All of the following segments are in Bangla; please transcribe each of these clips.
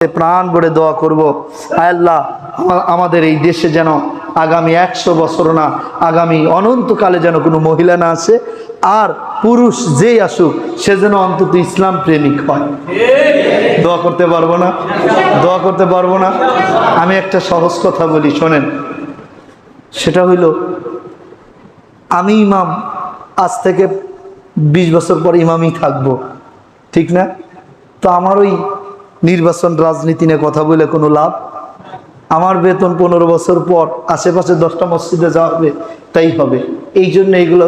প্রাণ ভরে দোয়া করব। আল্লাহ আমাদের এই দেশে যেন আগামী একশো বছর না, আগামী অনন্তকালে যেন কোনো মহিলা না আসে, আর পুরুষ যেই আসুক, সে যেন অন্তত ইসলাম প্রেমিক হয়। দোয়া করতে পারব না? দোয়া করতে পারব না? আমি একটা সহজ কথা বলি, শোনেন। সেটা হইল, আমি ইমাম, আজ থেকে বিশ বছর পর ইমামই থাকব, ঠিক না? তো আমার ওই নির্বাচন রাজনীতি নিয়ে কথা বলে কোনো লাভ? আমার বেতন পনেরো বছর পর আশেপাশে দশটা মসজিদে হবে, তাই হবে। এই জন্য এইগুলো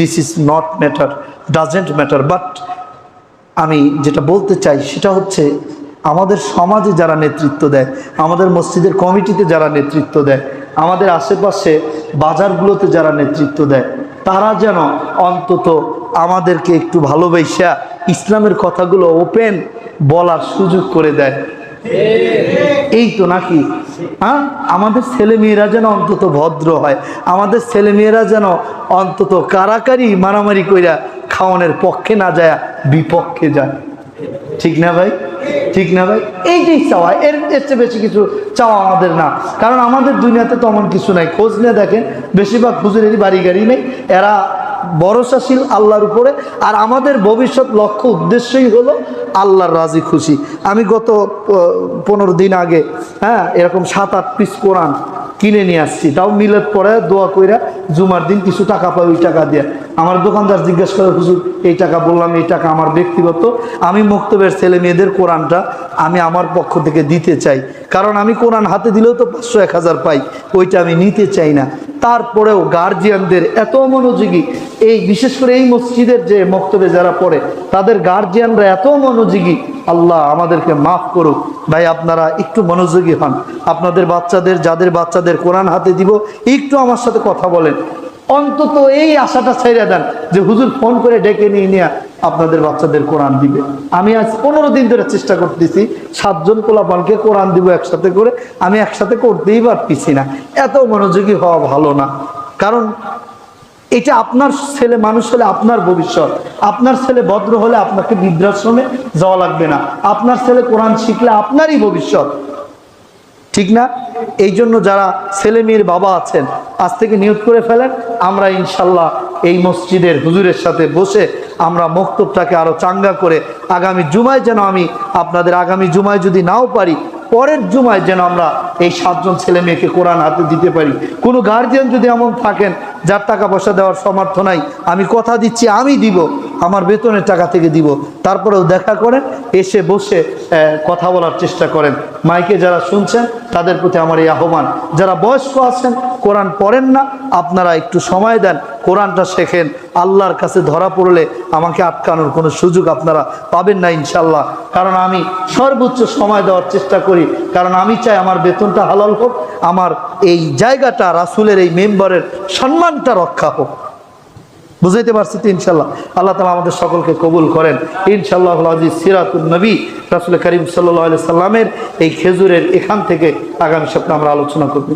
this is not matter doesn't matter but আমি যেটা বলতে চাই সেটা হচ্ছে, আমাদের সমাজে যারা নেতৃত্ব দেয়, আমাদের মসজিদের কমিটিতে যারা নেতৃত্ব দেয়, আমাদের আশেপাশে বাজারগুলোতে যারা নেতৃত্ব দেয়, তারা যেন অন্তত আমাদেরকে একটু ভালোবাসা ইসলামের কথাগুলো ওপেন বলার সুযোগ করে দেয়। এই তো নাকি? হ্যাঁ? আমাদের ছেলে মেয়েরা যেন অন্তত ভদ্র হয়। আমাদের ছেলে মেয়েরা যেন অন্তত কারাকারি মারামারি কইরা খাওয়ানোর পক্ষে না যায়, বিপক্ষে যায়। ঠিক না ভাই? ঠিক না ভাই? এইটাই চাওয়া। এর এর চেয়ে বেশি কিছু চাওয়া আমাদের না। কারণ আমাদের দুনিয়াতে তেমন কিছু নাই। খোঁজ নিয়ে দেখেন, বেশিরভাগ হুজুরেরই বাড়ি গাড়ি নেই। এরা ভরসাশীল আল্লাহর উপরে, আর আমাদের ভবিষ্যৎ লক্ষ্য, উদ্দেশ্যই হলো আল্লাহর রাজি খুশি। আমি গত পনেরো দিন আগে হ্যাঁ এরকম সাত, আট পিস কোরআন কিনে নিয়ে আসছি। তাও মিলের পরে দোয়া কইরা জুমার দিন কিছু টাকা পাই ওই টাকা দিয়ে। আমার দোকানদার জিজ্ঞেস করে, হুজুর, এই টাকা বললাম, এই টাকা আমার ব্যক্তিগত। আমি মুক্তবের ছেলে মেয়েদের কোরআনটা আমি আমার পক্ষ থেকে দিতে চাই। কারণ আমি কোরআন হাতে দিলেও তো পাঁচশো এক হাজার পাই, ওইটা আমি নিতে চাই না। তারপরেও গার্জিয়ানদের এত মনোযোগী, এই বিশেষ করে এই মসজিদের যে মক্তবে যারা পড়ে, তাদের গার্জিয়ানরা এত মনোযোগী, আল্লাহ আমাদেরকে মাফ করুক। ভাই, আপনারা একটু মনোযোগী হন। আপনাদের বাচ্চাদের, যাদের বাচ্চাদের কোরআন হাতে দিব, একটু আমার সাথে কথা বলেন। অন্তত এই আশাটা ছেড়ে দেন যে হুজুর ফোন করে ডেকে নিয়ে নিয়ে আপনাদের বাচ্চাদের কোরআন দিবে। আমি আজ পনেরো দিন ধরে চেষ্টা করতেছি, সাতজন পোলাপানকে কোরআন দিব একসাথে করে, আমি একসাথে করতেই পারতেছি না। এত মনোযোগী হওয়া ভালো না। কারণ এটা আপনার ছেলে মানুষ হলে আপনার ভবিষ্যৎ। আপনার ছেলে ভদ্র হলে আপনাকে বৃদ্ধাশ্রমে যাওয়া লাগবে না। আপনার ছেলে কোরআন শিখলে আপনারই ভবিষ্যৎ। ঠিক না? এই জন্য যারা ছেলে মেয়ের বাবা আছেন, আজ থেকে নিয়োগ করে ফেলেন, আমরা ইনশাল্লাহ এই মসজিদের হুজুরের সাথে বসে আমরা মক্তবটাকে আরও চাঙ্গা করে আগামী জুমায় যেন আমি আপনাদের আগামী জুমায় যদি নাও পারি, পরের জুমায় যেন আমরা এই সাতজন ছেলে মেয়েকে কোরআন হাতে দিতে পারি। কোনো গার্জিয়ান যদি এমন থাকেন যার টাকা পয়সা দেওয়ার সমর্থ নাই, আমি কথা দিচ্ছি, আমি দিব, আমার বেতনের টাকা থেকে দিব। তারপরেও দেখা করেন, এসে বসে কথা বলার চেষ্টা করেন। মাইকে যারা শুনছেন, তাদের প্রতি আমার এই আহ্বান। যারা বয়স্ক আছেন, কোরআন পড়েন না, আপনারা একটু সময় দেন, কোরআনটা শেখেন। আল্লাহর কাছে ধরা পড়লে আমাকে আটকানোর কোনো সুযোগ আপনারা পাবেন না ইনশাল্লাহ কারণ আমি সর্বোচ্চ সময় দেওয়ার চেষ্টা করি। কারণ আমি চাই আমার বেতনটা হালাল হোক, আমার এই জায়গাটা রাসুলের এই মেম্বারের সম্মানটা রক্ষা হোক। বুঝাইতে পারছি তো ইনশাল্লাহ। আল্লাহ তালা আমাদের সকলকে কবুল করেন। ইনশাল্লাহ সিরাতুল নবী রাসুল করিম সাল্লাহ সাল্লামের এই খেজুরের এখান থেকে আগামী সপ্তাহে আমরা আলোচনা করব।